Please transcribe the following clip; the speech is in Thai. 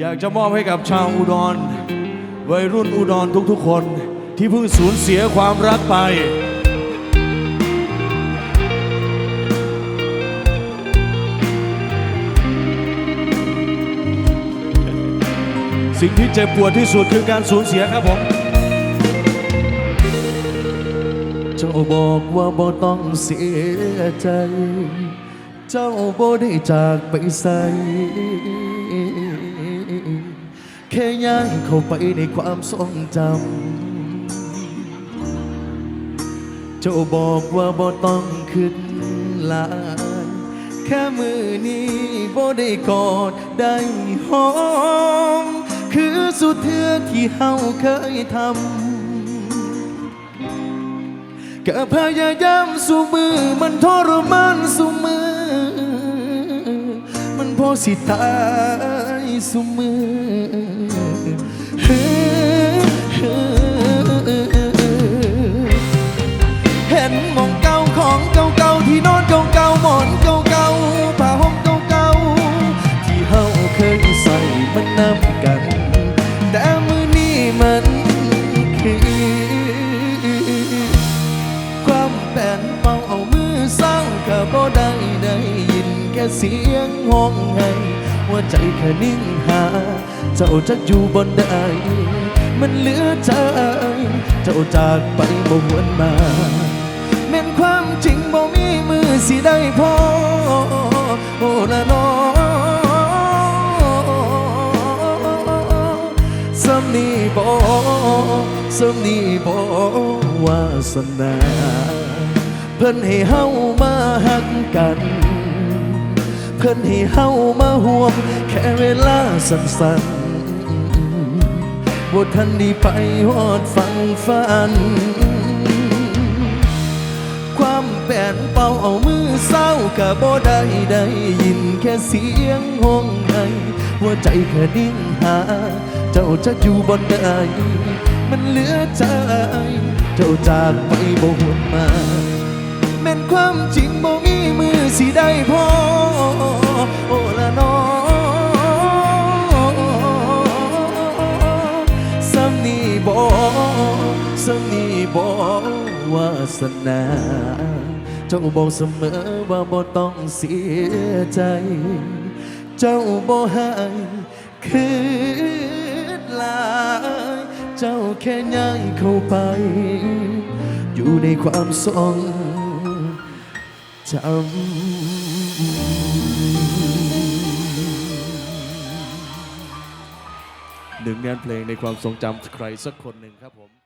อยากจะมอบให้กับชาวอุดร วัยรุ่นอุดรทุกๆคน ที่เพิ่งสูญเสียความรักไป สิ่งที่เจ็บปวดที่สุดคือการสูญเสียครับผม เจ้าบอกว่าบ่ต้องเสียใจ เจ้าบ่ได้จากไปใส่ แค่ย้ายเข้าไปในความทรงจำ เจ้าบอกว่าบ่ต้องขึ้นหลาย แค่มือนี้บ่ได้กอดได้หอม คือสุดเทือที่เฮาเคยทำก็พยายามสู้มือมันทรมานสู้มือ มันพอสิตาย สมือเฮ้เห็นหมองเก่าของเก่าๆที่นอนเก่าๆหมอนเก่าๆผ้าห่มเก่าๆที่เฮาเคยใส่มันนำกันแต่มือนี้มันคือความแป่นเป่าเอามือสร้างก็บ่ได้ได้ยินแค่เสียงห้องให้ หัวใจแค่นิ่งหา เจ้าจักอยู่บนใด มันเหลือใจ เจ้าจากไปบ่หวนมาแม่นความจริงบ่มีมือสิได้พอโอ้ละนอสำนีบอสำนีบอวาสนา เพิ่นให้เฮามาหักกัน พิ่นให้เฮามาห่วงแค่เวลาสั้นๆบ่ทันได้ไปฮอดฟังฝัน ความแปนเป่าเอามือเศร้าก็บ่ได้ได้ยินแค่เสียงห้องไห้หัวใจแค่นิ่งหา เจ้าจะอยู่บนใดมันเหลือใจ เจ้าจากไปบ่หวนมาแม่นความจริงบ่มีมือสิได้พอ สำนีบ่วาสนา เจ้าบอกเสมอว่าบ่ต้องเสียใจ เจ้าบ่ให้คืนลาย เจ้าแค่ย้ายเข้าไป อยู่ในความทรงจำหนึ่งงานเพลงในความทรงจำใครสักคนหนึ่งครับผม